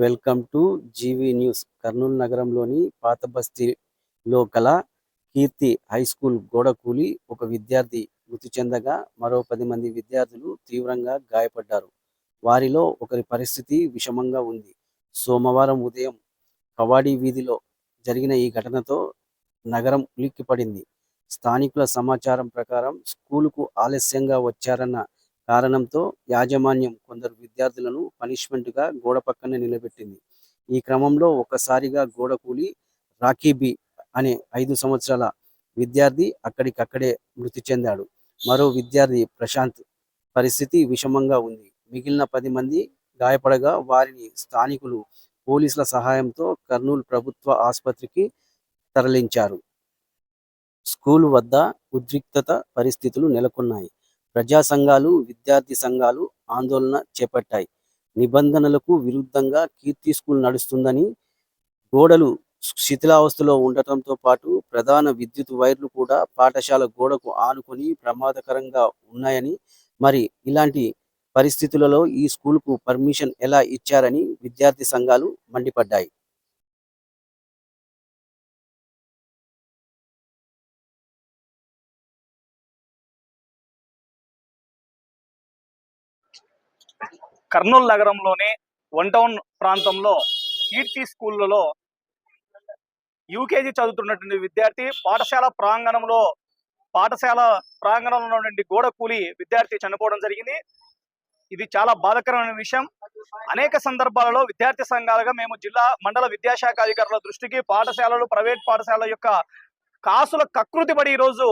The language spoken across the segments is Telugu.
Welcome to GV news. Kurnool నగరంలోని పాత బస్తీలో గల కీర్తి హై స్కూల్ గోడ కూలి ఒక విద్యార్థి మృతి చెందగా మరో పది మంది విద్యార్థులు తీవ్రంగా గాయపడ్డారు. వారిలో ఒకరి పరిస్థితి విషమంగా ఉంది. సోమవారం ఉదయం కవాడి వీధిలో జరిగిన ఈ ఘటనతో నగరం ఉలిక్కిపడింది. స్థానికుల సమాచారం ప్రకారం స్కూలుకు ఆలస్యంగా వచ్చారన్న కారణంతో యాజమాన్యం కొందరు విద్యార్థులను పనిష్మెంట్గా గోడ పక్కన నిలబెట్టింది. ఈ క్రమంలో ఒక్కసారిగా గోడ కూలి రాకీబీ అనే ఐదు సంవత్సరాల విద్యార్థి అక్కడికక్కడే మృతి చెందాడు. మరో విద్యార్థి ప్రశాంత్ పరిస్థితి విషమంగా ఉంది. మిగిలిన పది మంది గాయపడగా వారిని స్థానికులు పోలీసుల సహాయంతో కర్నూలు ప్రభుత్వ ఆసుపత్రికి తరలించారు. స్కూల్ వద్ద ఉద్రిక్తత పరిస్థితులు నెలకొన్నాయి. ప్రజా సంఘాలు విద్యార్థి సంఘాలు ఆందోళన చేపట్టాయి. నిబంధనలకు విరుద్ధంగా కీర్తి స్కూల్ నడుస్తుందని గోడలు శిథిలావస్థలో ఉండటంతో పాటు ప్రధాన విద్యుత్ వైర్లు కూడా పాఠశాల గోడకు ఆనుకొని ప్రమాదకరంగా ఉన్నాయని మరి ఇలాంటి పరిస్థితులలో ఈ స్కూల్కు పర్మిషన్ ఎలా ఇచ్చారని విద్యార్థి సంఘాలు మండిపడ్డాయి. కర్నూలు నగరంలోని వన్ టౌన్ ప్రాంతంలో కీర్తి స్కూళ్ళలో యూకేజీ చదువుతున్నటువంటి విద్యార్థి పాఠశాల ప్రాంగణంలో పాఠశాల ప్రాంగణంలో నుండి గోడ కూలి విద్యార్థి చనిపోవడం జరిగింది. ఇది చాలా బాధాకరమైన విషయం. అనేక సందర్భాలలో విద్యార్థి సంఘాలుగా మేము జిల్లా మండల విద్యాశాఖ అధికారుల దృష్టికి పాఠశాలలు ప్రైవేట్ పాఠశాలల యొక్క కాసుల కకృతి పడి ఈరోజు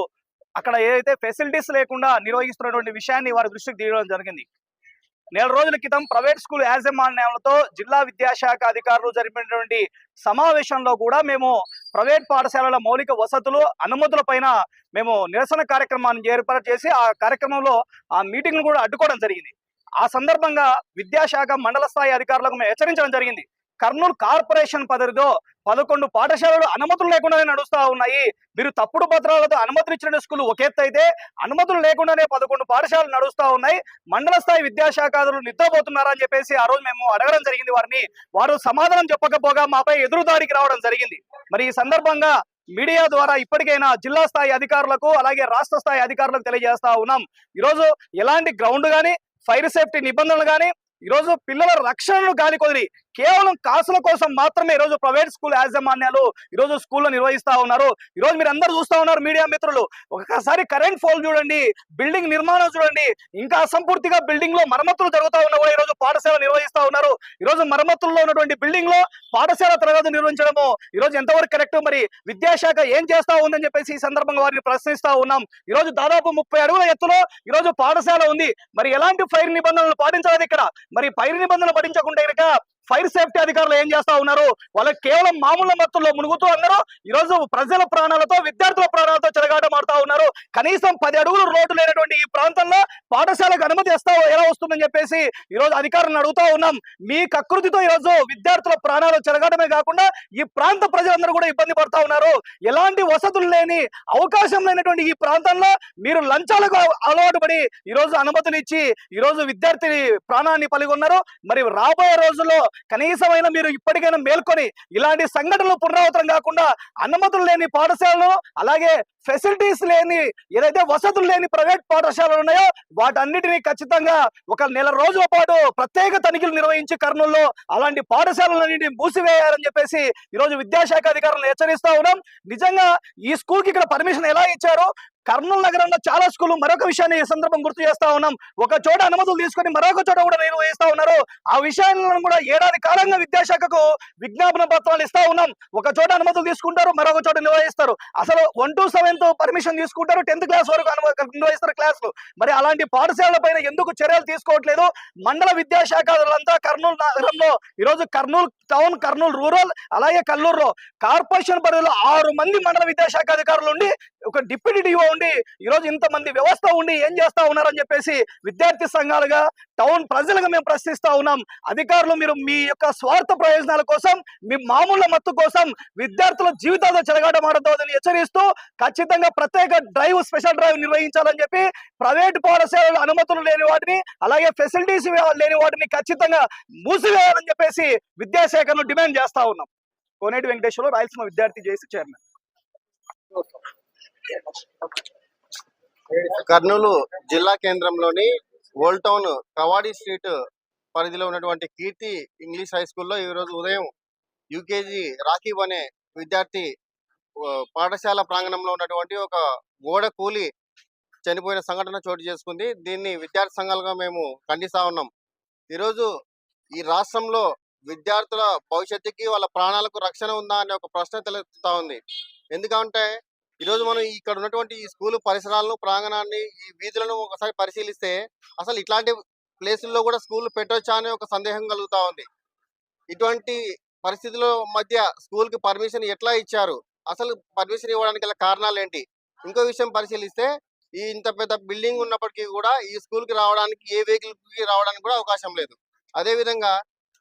అక్కడ ఏదైతే ఫెసిలిటీస్ లేకుండా నిర్వహిస్తున్నటువంటి విషయాన్ని వారి దృష్టికి తీయడం జరిగింది. నెల రోజుల క్రితం ప్రైవేట్ స్కూల్ యాజమాన్యాలతో జిల్లా విద్యాశాఖ అధికారులు జరిపినటువంటి సమావేశంలో కూడా మేము ప్రైవేట్ పాఠశాలల మౌలిక వసతులు అనుమతుల పైన మేము నిరసన కార్యక్రమాన్ని ఏర్పాటు చేసి ఆ కార్యక్రమంలో ఆ మీటింగ్ కూడా అడ్డుకోవడం జరిగింది. ఆ సందర్భంగా విద్యాశాఖ మండల స్థాయి అధికారులకు మేము హెచ్చరించడం జరిగింది. కర్నూలు కార్పొరేషన్ పరిధిలో పదకొండు పాఠశాలలు అనుమతులు లేకుండానే నడుస్తా ఉన్నాయి. మీరు తప్పుడు పత్రాలతో అనుమతులు ఇచ్చిన స్కూల్ ఒక ఎత్తు అయితే అనుమతులు లేకుండానే పదకొండు పాఠశాలలు నడుస్తూ ఉన్నాయి. మండల స్థాయి విద్యాశాఖలు నిద్రపోతున్నారా అని చెప్పేసి ఆ రోజు మేము అడగడం జరిగింది వారిని. వారు సమాధానం చెప్పకపోగా మాపై ఎదురుదారికి రావడం జరిగింది. మరి ఈ సందర్భంగా మీడియా ద్వారా ఇప్పటికైనా జిల్లా స్థాయి అధికారులకు అలాగే రాష్ట్ర స్థాయి అధికారులకు తెలియజేస్తా ఉన్నాం. ఈరోజు ఎలాంటి గ్రౌండ్ కానీ ఫైర్ సేఫ్టీ నిబంధనలు కానీ ఈరోజు పిల్లల రక్షణను గాలి కొదిరి కేవలం కాసుల కోసం మాత్రమే ఈరోజు ప్రైవేట్ స్కూల్ యాజమాన్యాలు ఈరోజు స్కూల్లో నిర్వహిస్తా ఉన్నారు. ఈరోజు మీరు అందరూ చూస్తా ఉన్నారు మీడియా మిత్రులు. ఒకసారి కరెంట్ ఫోల్ చూడండి బిల్డింగ్ నిర్మాణం చూడండి. ఇంకా అసంపూర్తిగా బిల్డింగ్లో మరమ్మతులు జరుగుతూ ఉన్నా కూడా ఈరోజు పాఠశాల నిర్వహిస్తా ఉన్నారు. ఈరోజు మరమ్మతుల్లో ఉన్నటువంటి బిల్డింగ్లో పాఠశాల తరగతి నిర్వహించడము. ఈరోజు ఎంతవరకు కరెక్ట్ మరి? విద్యాశాఖ ఏం చేస్తా ఉందని చెప్పేసి ఈ సందర్భంగా వారిని ప్రశ్నిస్తా ఉన్నాం. ఈరోజు దాదాపు ముప్పై అడుగుల ఎత్తులో ఈరోజు పాఠశాల ఉంది. మరి ఎలాంటి ఫైర్ నిబంధనలు పాటించాలి ఇక్కడ? మరి ఫైర్ నిబంధనలు పాటించకుండా కనుక ఫైర్ సేఫ్టీ అధికారులు ఏం చేస్తా ఉన్నారు? వాళ్ళకి కేవలం మామూలు మత్తుల్లో మునుగుతూ అందరూ ఈరోజు ప్రజల ప్రాణాలతో విద్యార్థుల ప్రాణాలతో చెలగాటమాడుతా ఉన్నారు. కనీసం పది అడుగులు రోడ్డు లేనటువంటి ఈ ప్రాంతంలో పాఠశాలకు అనుమతి ఇస్తా ఎలా వస్తుందని చెప్పేసి ఈరోజు అధికారులను అడుగుతా ఉన్నాం. మీ కకృతితో ఈరోజు విద్యార్థుల ప్రాణాలు చెలగాటమే కాకుండా ఈ ప్రాంత ప్రజలందరూ కూడా ఇబ్బంది పడతా ఉన్నారు. ఎలాంటి వసతులు లేని అవకాశం లేనటువంటి ఈ ప్రాంతంలో మీరు లంచాలకు అలవాటు పడి ఈరోజు అనుమతులు ఇచ్చి ఈరోజు విద్యార్థి ప్రాణాన్ని పలిగొన్నారు మరి రాబోయే రోజుల్లో కనీసమైన మీరు ఇప్పటికైనా మేల్కొని ఇలాంటి సంఘటనలు పునరావృతం కాకుండా అనుమతులు లేని పాఠశాలలు అలాగే ఫెసిలిటీస్ లేని ఏదైతే వసతులు లేని ప్రైవేట్ పాఠశాలలు ఉన్నాయో వాటన్నిటినీ ఖచ్చితంగా ఒక నెల రోజుల పాటు ప్రత్యేక తనిఖీలు నిర్వహించి కర్నూలులో అలాంటి పాఠశాలలన్నింటినీ మూసివేయాలని చెప్పేసి ఈరోజు విద్యాశాఖ అధికారులను హెచ్చరిస్తా ఉన్నాం. నిజంగా ఈ స్కూల్కి ఇక్కడ పర్మిషన్ ఎలా ఇచ్చారో? కర్నూలు నగరంలో చాలా స్కూల్ మరొక విషయాన్ని ఈ సందర్భం గుర్తు చేస్తా ఉన్నాం. ఒక చోట అనుమతులు తీసుకొని మరొక చోట కూడా నిర్వహిస్తా ఉన్నారు. ఆ విషయాలను కూడా ఏడాది కాలంగా విద్యాశాఖకు విజ్ఞాపన పత్రాలు ఇస్తా ఉన్నాం. ఒక చోట అనుమతులు తీసుకుంటారు మరొక చోట నిర్వహిస్తారు. అసలు one two seven seventh permission తీసుకుంటారు. టెన్త్ క్లాస్ వరకు నిర్వహిస్తారు క్లాసులు. మరి అలాంటి పాఠశాలల పైన ఎందుకు చర్యలు తీసుకోవట్లేదు? మండల విద్యాశాఖలంతా కర్నూలు నగరంలో ఈరోజు కర్నూలు టౌన్ కర్నూలు రూరల్ అలాగే కల్లూరులో కార్పొరేషన్ పరిధిలో ఆరు మంది మండల విద్యాశాఖ అధికారులు ఉండి ఒక డిప్యూటీ డిఓ ఉండి ఈరోజు ఇంతమంది వ్యవస్థ ఉండి ఏం చేస్తా ఉన్నారని చెప్పేసి విద్యార్థి సంఘాలుగా టౌన్ ప్రజలుగా మేము ప్రశ్నిస్తా ఉన్నాం. అధికారులు మీరు మీ యొక్క స్వార్థ ప్రయోజనాల కోసం మీ మామూలు మత్తు కోసం విద్యార్థుల జీవితాలతో చెలగాటమాడతామని హెచ్చరిస్తూ ఖచ్చితంగా ప్రత్యేక డ్రైవ్ స్పెషల్ డ్రైవ్ నిర్వహించాలని చెప్పి ప్రైవేట్ పాఠశాలలు అనుమతులు లేని వాటిని అలాగే ఫెసిలిటీస్ లేని వాటిని ఖచ్చితంగా మూసివేయాలని చెప్పేసి విద్యాశాఖను డిమాండ్ చేస్తా ఉన్నాం. కోనేటి వెంకటేశ్వరరావు రాయలసీమ విద్యార్థి చేసి చైర్మన్. కర్నూలు జిల్లా కేంద్రంలోని ఓల్డ్ టౌన్ కవాడి స్ట్రీట్ పరిధిలో ఉన్నటువంటి కీర్తి ఇంగ్లీష్ హై స్కూల్లో ఈ రోజు ఉదయం యూకేజీ రాకీబ్ అనే విద్యార్థి పాఠశాల ప్రాంగణంలో ఉన్నటువంటి ఒక గోడ కూలి చనిపోయిన సంఘటన చోటు చేసుకుంది. దీన్ని విద్యార్థి సంఘాలుగా మేము ఖండిస్తా ఉన్నాం. ఈరోజు ఈ రాష్ట్రంలో విద్యార్థుల భవిష్యత్తుకి వాళ్ళ ప్రాణాలకు రక్షణ ఉందా అనే ఒక ప్రశ్న తలెత్తుతా ఉంది. ఎందుకంటే ఈరోజు మనం ఇక్కడ ఉన్నటువంటి ఈ స్కూల్ పరిసరాలను ప్రాంగణాన్ని ఈ వీధులను ఒకసారి పరిశీలిస్తే అసలు ఇట్లాంటి ప్లేసుల్లో కూడా స్కూల్ పెట్టొచ్చా అనే ఒక సందేహం కలుగుతా ఉంది. ఇటువంటి పరిస్థితుల మధ్య స్కూల్కి పర్మిషన్ ఎట్లా ఇచ్చారు? అసలు పర్మిషన్ ఇవ్వడానికి గల కారణాలు ఏంటి? ఇంకో విషయం పరిశీలిస్తే ఈ ఇంత పెద్ద బిల్డింగ్ ఉన్నప్పటికీ కూడా ఈ స్కూల్కి రావడానికి ఏ వెహికల్కి రావడానికి కూడా అవకాశం లేదు. అదే విధంగా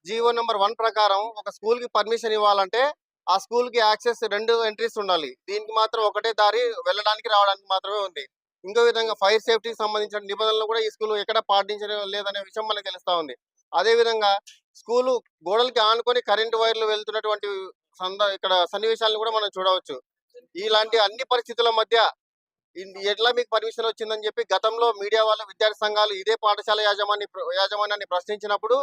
జీవో నెంబర్ వన్ ప్రకారం ఒక స్కూల్కి పర్మిషన్ ఇవ్వాలంటే ఆ స్కూల్కి యాక్సెస్ రెండు ఎంట్రీస్ ఉండాలి. దీనికి మాత్రం ఒకటే దారి వెళ్ళడానికి రావడానికి మాత్రమే ఉంది. ఇంకో విధంగా ఫైర్ సేఫ్టీకి సంబంధించిన నిబంధనలు కూడా ఈ స్కూల్ ఎక్కడ పాటించడం లేదనే విషయం మనకు తెలుస్తా ఉంది. అదే విధంగా స్కూలు గోడలకి ఆనుకొని కరెంటు వైర్లు వెళ్తున్నటువంటి సంద ఇక్కడ సన్నివేశాలను కూడా మనం చూడవచ్చు. ఇలాంటి అన్ని పరిస్థితుల మధ్య ఎట్లా మీకు పర్మిషన్ వచ్చిందని చెప్పి గతంలో మీడియా వాళ్ళు విద్యార్థి సంఘాలు ఇదే పాఠశాల యాజమాన్య యాజమాన్యాన్ని ప్రశ్నించినప్పుడు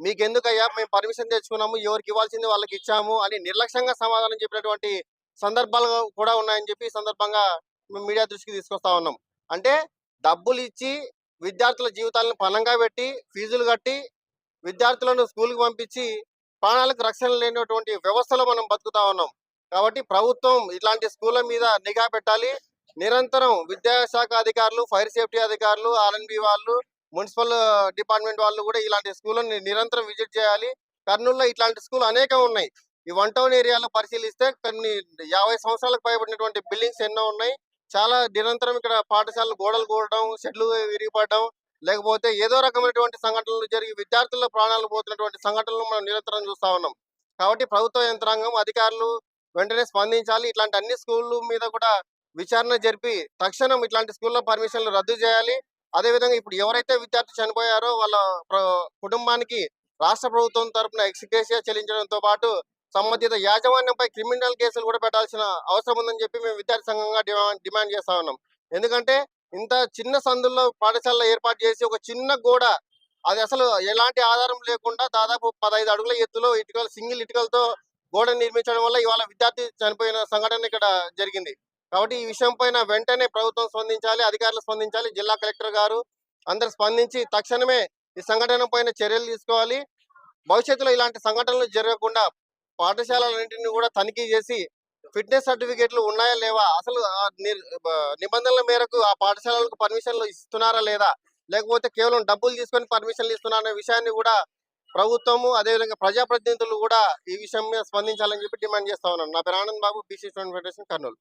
మీకెందుకయ్యా? మేము పర్మిషన్ తెచ్చుకున్నాము ఎవరికి ఇవ్వాల్సింది వాళ్ళకి ఇచ్చాము అని నిర్లక్ష్యంగా సమాధానం చెప్పినటువంటి సందర్భాలు కూడా ఉన్నాయని చెప్పి సందర్భంగా మేము మీడియా దృష్టికి తీసుకొస్తా ఉన్నాం. అంటే డబ్బులు ఇచ్చి విద్యార్థుల జీవితాలను పణంగా పెట్టి ఫీజులు కట్టి విద్యార్థులను స్కూల్కి పంపించి ప్రాణాలకు రక్షణ లేనటువంటి వ్యవస్థలో మనం బతుకుతా ఉన్నాం. కాబట్టి ప్రభుత్వం ఇట్లాంటి స్కూళ్ళ మీద నిఘా పెట్టాలి. నిరంతరం విద్యాశాఖ అధికారులు ఫైర్ సేఫ్టీ అధికారులు ఆర్ఎన్బి వాళ్ళు మున్సిపల్ డిపార్ట్మెంట్ వాళ్ళు కూడా ఇలాంటి స్కూళ్ళని నిరంతరం విజిట్ చేయాలి. కర్నూలులో ఇట్లాంటి స్కూల్ అనేకం ఉన్నాయి. ఈ వన్ టౌన్ ఏరియాలో పరిశీలిస్తే కొన్ని యాభై సంవత్సరాలకు పైబడినటువంటి బిల్డింగ్స్ ఎన్నో ఉన్నాయి. చాలా నిరంతరం ఇక్కడ పాఠశాలలు గోడలు కూడడం షెడ్లు విరిగిపడడం లేకపోతే ఏదో రకమైనటువంటి సంఘటనలు జరిగి విద్యార్థుల ప్రాణాలు పోతున్నటువంటి సంఘటనలు మనం నిరంతరం చూస్తా ఉన్నాం. కాబట్టి ప్రభుత్వ యంత్రాంగం అధికారులు వెంటనే స్పందించాలి. ఇట్లాంటి అన్ని స్కూళ్ళ మీద కూడా విచారణ జరిపి తక్షణం ఇట్లాంటి స్కూల్లో పర్మిషన్లు రద్దు చేయాలి. అదే విధంగా ఇప్పుడు ఎవరైతే విద్యార్థి చనిపోయారో వాళ్ళ కుటుంబానికి రాష్ట్ర ప్రభుత్వం తరపున ఎక్స్గ్రేషియా చెల్లించడంతో పాటు సంబంధిత యాజమాన్యంపై క్రిమినల్ కేసులు కూడా పెట్టాల్సిన అవసరం ఉందని చెప్పి మేము విద్యార్థి సంఘంగా డిమాండ్ డిమాండ్ చేస్తా ఉన్నాం. ఎందుకంటే ఇంత చిన్న సందుల్లో పాఠశాలలో ఏర్పాటు చేసి ఒక చిన్న గోడ అది అసలు ఎలాంటి ఆధారం లేకుండా దాదాపు పదహైదు అడుగుల ఎత్తులో ఇటుకలు సింగిల్ ఇటుకలతో గోడ నిర్మించడం వల్ల ఇవాళ విద్యార్థి చనిపోయిన సంఘటన ఇక్కడ జరిగింది. కాబట్టి ఈ విషయం పైన వెంటనే ప్రభుత్వం స్పందించాలి అధికారులు స్పందించాలి జిల్లా కలెక్టర్ గారు అందరు స్పందించి తక్షణమే ఈ సంఘటన పైన చర్యలు తీసుకోవాలి. భవిష్యత్తులో ఇలాంటి సంఘటనలు జరగకుండా పాఠశాలలన్నింటినీ కూడా తనిఖీ చేసి ఫిట్నెస్ సర్టిఫికేట్లు ఉన్నాయా లేవా అసలు నిబంధనల మేరకు ఆ పాఠశాలలకు పర్మిషన్లు ఇస్తున్నారా లేదా లేకపోతే కేవలం డబ్బులు తీసుకొని పర్మిషన్లు ఇస్తున్నారనే విషయాన్ని కూడా ప్రభుత్వము అదేవిధంగా ప్రజాప్రతినిధులు కూడా ఈ విషయం మీద స్పందించాలని చెప్పి డిమాండ్ చేస్తా ఉన్నాను. నా పేరు Anand Babu BC student federation Kurnool.